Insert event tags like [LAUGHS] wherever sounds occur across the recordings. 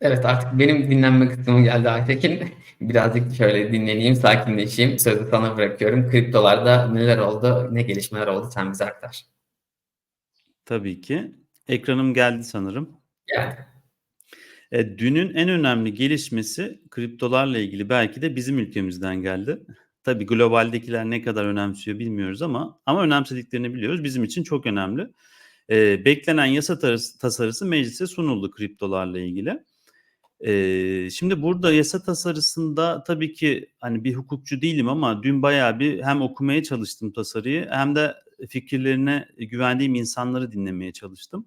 Evet artık benim dinlenme kısmım geldi Aytekin. [LAUGHS] Birazcık şöyle dinleneyim, sakinleşeyim. Sözü sana bırakıyorum. Kriptolarda neler oldu, ne gelişmeler oldu sen bize aktar. Tabii ki. Ekranım geldi sanırım. Geldi. E, dünün en önemli gelişmesi kriptolarla ilgili belki de bizim ülkemizden geldi. Tabii globaldekiler ne kadar önemsiyor bilmiyoruz ama ama önemsediklerini biliyoruz. Bizim için çok önemli. E, beklenen yasa tasarısı meclise sunuldu kriptolarla ilgili. Eee, şimdi burada yasa tasarısında tabii ki, hani, bir hukukçu değilim ama dün bayağı bir hem okumaya çalıştım tasarıyı hem de fikirlerine güvendiğim insanları dinlemeye çalıştım.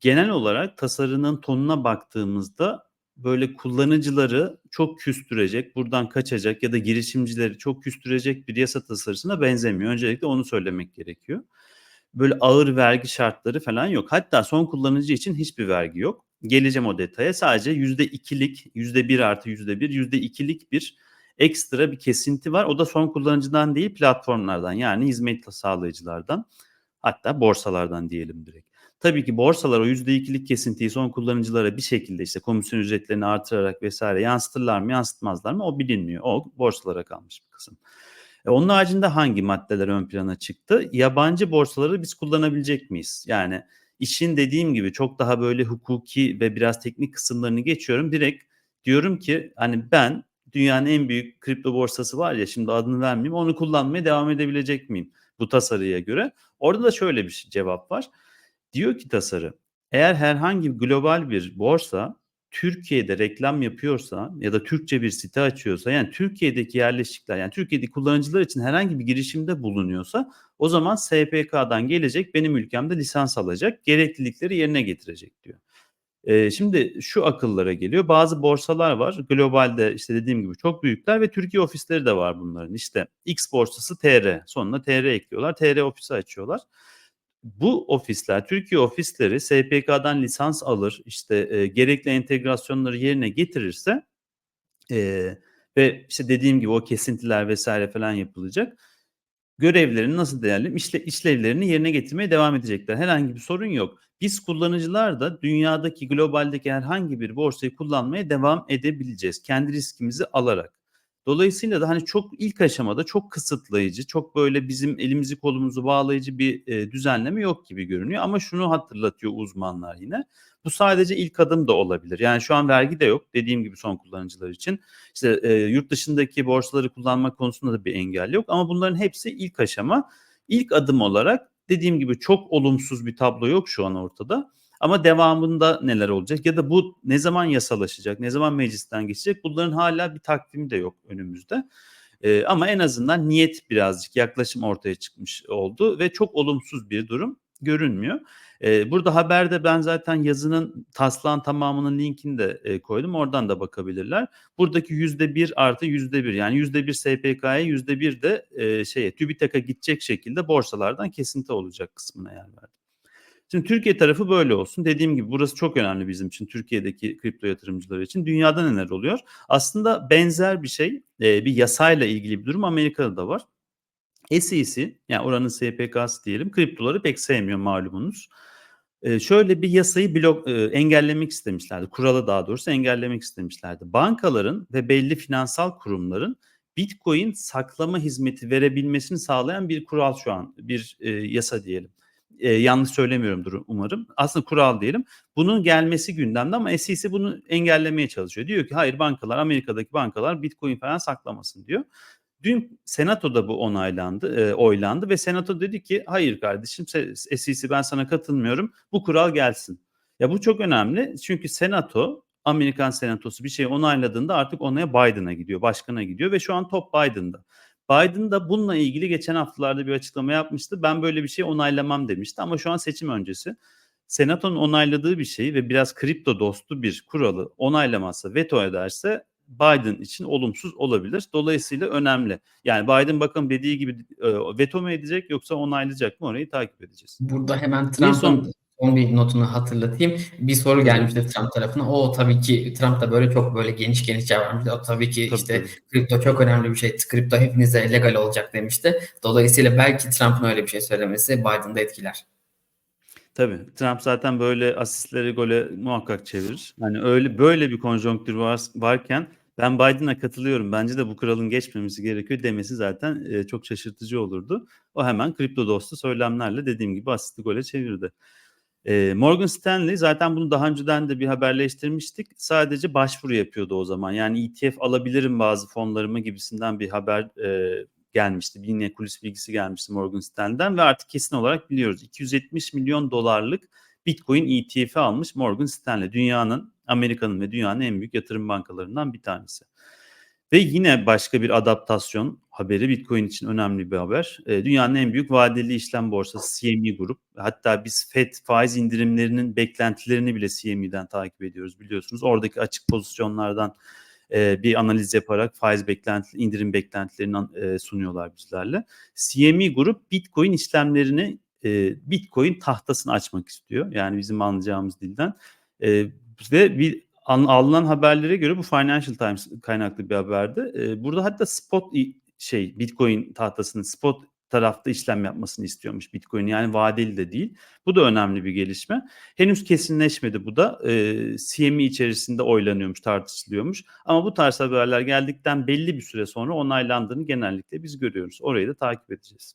Genel olarak tasarının tonuna baktığımızda, böyle, kullanıcıları çok küstürecek, buradan kaçacak ya da girişimcileri çok küstürecek bir yasa tasarısına benzemiyor. Öncelikle onu söylemek gerekiyor. Böyle ağır vergi şartları falan yok. Hatta son kullanıcı için hiçbir vergi yok. Geleceğim o detaya. Sadece %2'lik, %1 artı %1, %2'lik bir ekstra bir kesinti var. O da son kullanıcıdan değil platformlardan yani hizmet sağlayıcılardan hatta borsalardan diyelim direkt. Tabii ki borsalar o %2'lik kesintiyi son kullanıcılara bir şekilde işte komisyon ücretlerini artırarak vesaire yansıtırlar mı yansıtmazlar mı o bilinmiyor. O borsalara kalmış bir kısım. E, onun haricinde hangi maddeler ön plana çıktı? Yabancı borsaları biz kullanabilecek miyiz? Yani işin dediğim gibi çok daha böyle hukuki ve biraz teknik kısımlarını geçiyorum. Direkt diyorum ki hani ben dünyanın en büyük kripto borsası var ya şimdi adını vermeyeyim onu kullanmaya devam edebilecek miyim bu tasarıya göre? Orada da şöyle bir cevap var. Diyor ki tasarı eğer herhangi global bir borsa Türkiye'de reklam yapıyorsa ya da Türkçe bir site açıyorsa yani Türkiye'deki yerleşikler yani Türkiye'deki kullanıcılar için herhangi bir girişimde bulunuyorsa o zaman SPK'dan gelecek benim ülkemde lisans alacak gereklilikleri yerine getirecek diyor. Ee, şimdi şu akıllara geliyor. Bazı borsalar var. Globalde işte dediğim gibi çok büyükler ve Türkiye ofisleri de var bunların. İşte X borsası TR sonuna TR ekliyorlar TR ofisi açıyorlar bu ofisler, Türkiye ofisleri SPK'dan lisans alır, işte e, gerekli entegrasyonları yerine getirirse e, ve işte dediğim gibi o kesintiler vesaire falan yapılacak. Görevlerini nasıl değerli işle, işlevlerini yerine getirmeye devam edecekler. Herhangi bir sorun yok. Biz kullanıcılar da dünyadaki globaldeki herhangi bir borsayı kullanmaya devam edebileceğiz. Kendi riskimizi alarak. Dolayısıyla da hani çok ilk aşamada çok kısıtlayıcı, çok böyle bizim elimizi kolumuzu bağlayıcı bir e, düzenleme yok gibi görünüyor. Ama şunu hatırlatıyor uzmanlar yine. Bu sadece ilk adım da olabilir. Yani şu an vergi de yok dediğim gibi son kullanıcılar için. İşte e, yurt dışındaki borsaları kullanma konusunda da bir engel yok. Ama bunların hepsi ilk aşama. İlk adım olarak dediğim gibi çok olumsuz bir tablo yok şu an ortada. Ama devamında neler olacak ya da bu ne zaman yasalaşacak, ne zaman meclisten geçecek bunların hala bir takvimi de yok önümüzde. Ee, ama en azından niyet birazcık yaklaşım ortaya çıkmış oldu ve çok olumsuz bir durum görünmüyor. Ee, burada haberde ben zaten yazının taslağın tamamının linkini de e, koydum. Oradan da bakabilirler. Buradaki yüzde bir artı yüzde bir yani yüzde bir SPK'ya yüzde bir de e, şeye TÜBİTAK'a gidecek şekilde borsalardan kesinti olacak kısmına yer verdim. Şimdi Türkiye tarafı böyle olsun. Dediğim gibi burası çok önemli bizim için Türkiye'deki kripto yatırımcıları için. Dünyada neler oluyor? Aslında benzer bir şey, bir yasayla ilgili bir durum Amerika'da da var. SEC yani oranın SPK'sı diyelim kriptoları pek sevmiyor malumunuz. şöyle bir yasayı blok engellemek istemişlerdi. Kuralı daha doğrusu engellemek istemişlerdi. Bankaların ve belli finansal kurumların Bitcoin saklama hizmeti verebilmesini sağlayan bir kural şu an, bir yasa diyelim e, yanlış söylemiyorumdur umarım. Aslında kural diyelim. Bunun gelmesi gündemde ama SEC bunu engellemeye çalışıyor. Diyor ki hayır bankalar Amerika'daki bankalar Bitcoin falan saklamasın diyor. Dün Senato'da bu onaylandı, e, oylandı ve Senato dedi ki hayır kardeşim SEC ben sana katılmıyorum. Bu kural gelsin. Ya bu çok önemli çünkü Senato Amerikan Senatosu bir şey onayladığında artık onaya Biden'a gidiyor, başkana gidiyor ve şu an top Biden'da. Biden da bununla ilgili geçen haftalarda bir açıklama yapmıştı. Ben böyle bir şey onaylamam demişti ama şu an seçim öncesi. Senato'nun onayladığı bir şey ve biraz kripto dostu bir kuralı onaylamazsa, veto ederse Biden için olumsuz olabilir. Dolayısıyla önemli. Yani Biden bakın dediği gibi e, veto mu edecek yoksa onaylayacak mı orayı takip edeceğiz. Burada hemen Trump'ın son bir notunu hatırlatayım. Bir soru gelmişti Trump tarafına. O tabii ki Trump da böyle çok böyle geniş geniş cevap vermişti. O tabii ki tabii, işte tabii. kripto çok önemli bir şey. Kripto hepinize legal olacak demişti. Dolayısıyla belki Trump'ın öyle bir şey söylemesi Biden'da etkiler. Tabii. Trump zaten böyle asistleri gole muhakkak çevirir. Hani öyle böyle bir konjonktür var, varken ben Biden'a katılıyorum. Bence de bu kralın geçmemesi gerekiyor demesi zaten e, çok şaşırtıcı olurdu. O hemen kripto dostu söylemlerle dediğim gibi asisti gole çevirdi. E, Morgan Stanley zaten bunu daha önceden de bir haberleştirmiştik. Sadece başvuru yapıyordu o zaman. Yani ETF alabilirim bazı fonlarımı gibisinden bir haber e, gelmişti. Yine kulis bilgisi gelmişti Morgan Stanley'den ve artık kesin olarak biliyoruz. 270 milyon dolarlık Bitcoin ETF'i almış Morgan Stanley. Dünyanın, Amerika'nın ve dünyanın en büyük yatırım bankalarından bir tanesi. Ve yine başka bir adaptasyon haberi Bitcoin için önemli bir haber. E, dünyanın en büyük vadeli işlem borsası CME Grup. Hatta biz FED faiz indirimlerinin beklentilerini bile CME'den takip ediyoruz biliyorsunuz. Oradaki açık pozisyonlardan e, bir analiz yaparak faiz beklenti, indirim beklentilerini e, sunuyorlar bizlerle. CME Grup Bitcoin işlemlerini e, Bitcoin tahtasını açmak istiyor. Yani bizim anlayacağımız dilden. E, ve bir alınan haberlere göre bu Financial Times kaynaklı bir haberdi. E, burada hatta spot şey Bitcoin tahtasının spot tarafta işlem yapmasını istiyormuş Bitcoin yani vadeli de değil. Bu da önemli bir gelişme. Henüz kesinleşmedi bu da. E, CME içerisinde oylanıyormuş, tartışılıyormuş. Ama bu tarz haberler geldikten belli bir süre sonra onaylandığını genellikle biz görüyoruz. Orayı da takip edeceğiz.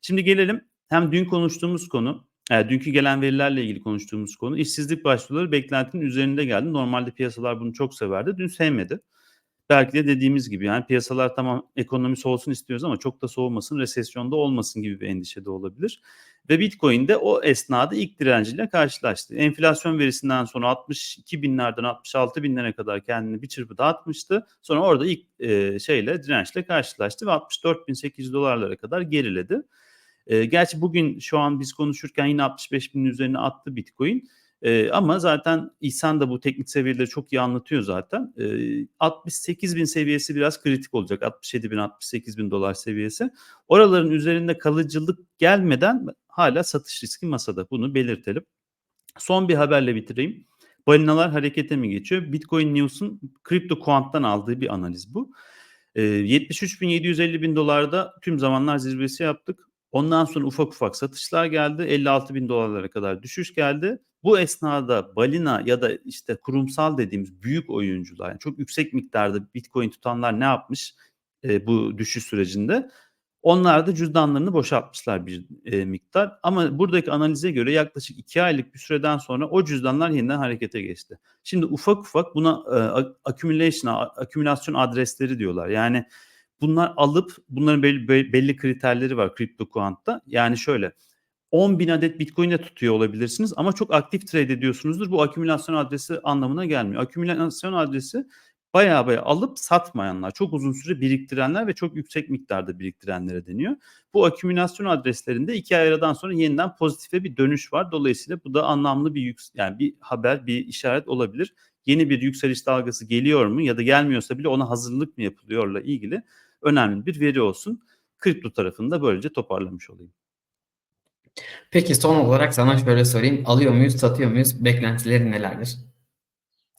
Şimdi gelelim hem dün konuştuğumuz konu, yani dünkü gelen verilerle ilgili konuştuğumuz konu işsizlik başvuruları beklentinin üzerinde geldi. Normalde piyasalar bunu çok severdi. Dün sevmedi. Belki de dediğimiz gibi yani piyasalar tamam ekonomi soğusun istiyoruz ama çok da soğumasın, resesyonda olmasın gibi bir endişe de olabilir. Ve Bitcoin de o esnada ilk direnciyle karşılaştı. Enflasyon verisinden sonra 62 binlerden 66 binlere kadar kendini bir çırpıda atmıştı. Sonra orada ilk e, şeyle dirençle karşılaştı ve 64.800 dolarlara kadar geriledi. E, gerçi bugün şu an biz konuşurken yine 65 binin üzerine attı Bitcoin. E, ama zaten İhsan da bu teknik seviyeleri çok iyi anlatıyor zaten. E, 68 bin seviyesi biraz kritik olacak. 67 bin, 68 bin dolar seviyesi. Oraların üzerinde kalıcılık gelmeden hala satış riski masada. Bunu belirtelim. Son bir haberle bitireyim. Balinalar harekete mi geçiyor? Bitcoin News'un Crypto Quant'tan aldığı bir analiz bu. E, 73.750 bin dolarda tüm zamanlar zirvesi yaptık. Ondan sonra ufak ufak satışlar geldi. 56 bin dolarlara kadar düşüş geldi. Bu esnada balina ya da işte kurumsal dediğimiz büyük oyuncular yani çok yüksek miktarda bitcoin tutanlar ne yapmış e, bu düşüş sürecinde? Onlar da cüzdanlarını boşaltmışlar bir e, miktar. Ama buradaki analize göre yaklaşık iki aylık bir süreden sonra o cüzdanlar yeniden harekete geçti. Şimdi ufak ufak buna e, accumulation, akümülasyon adresleri diyorlar. Yani bunlar alıp bunların belli, belli kriterleri var CryptoQuant'ta. Yani şöyle 10 bin adet Bitcoin de tutuyor olabilirsiniz ama çok aktif trade ediyorsunuzdur. Bu akümülasyon adresi anlamına gelmiyor. Akümülasyon adresi baya baya alıp satmayanlar, çok uzun süre biriktirenler ve çok yüksek miktarda biriktirenlere deniyor. Bu akümülasyon adreslerinde iki ay aradan sonra yeniden pozitife bir dönüş var. Dolayısıyla bu da anlamlı bir yüks yani bir haber, bir işaret olabilir. Yeni bir yükseliş dalgası geliyor mu ya da gelmiyorsa bile ona hazırlık mı yapılıyorla ilgili önemli bir veri olsun. Kripto tarafında böylece toparlamış olayım. Peki son olarak sana şöyle sorayım. Alıyor muyuz, satıyor muyuz? Beklentileri nelerdir?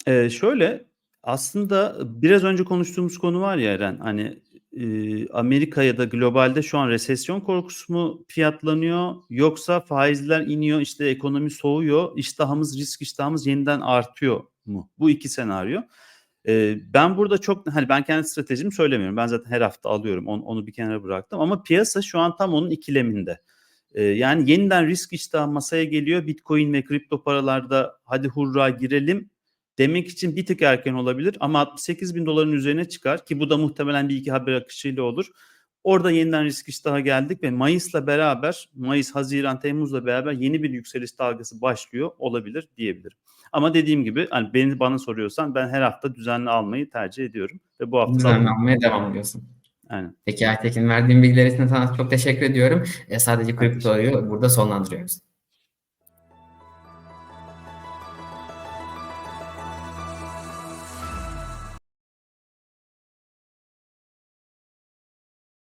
Ee, şöyle aslında biraz önce konuştuğumuz konu var ya Eren hani e, Amerika ya da globalde şu an resesyon korkusu mu fiyatlanıyor yoksa faizler iniyor işte ekonomi soğuyor iştahımız risk iştahımız yeniden artıyor mu? Bu iki senaryo. Ee, ben burada çok hani ben kendi stratejimi söylemiyorum. Ben zaten her hafta alıyorum. Onu, onu bir kenara bıraktım ama piyasa şu an tam onun ikileminde. Ee, yani yeniden risk iştahı masaya geliyor. Bitcoin ve kripto paralarda hadi hurra girelim demek için bir tık erken olabilir ama 68 bin doların üzerine çıkar ki bu da muhtemelen bir iki haber akışıyla olur. Orada yeniden risk iştahı geldik ve Mayıs'la beraber, Mayıs, Haziran, Temmuz'la beraber yeni bir yükseliş dalgası başlıyor olabilir diyebilirim. Ama dediğim gibi hani beni bana soruyorsan ben her hafta düzenli almayı tercih ediyorum ve bu hafta düzenli almaya devam ediyorsun. Aynen. Peki Aytekin verdiğin bilgiler için sana çok teşekkür ediyorum. E, sadece kriptoyu burada sonlandırıyoruz.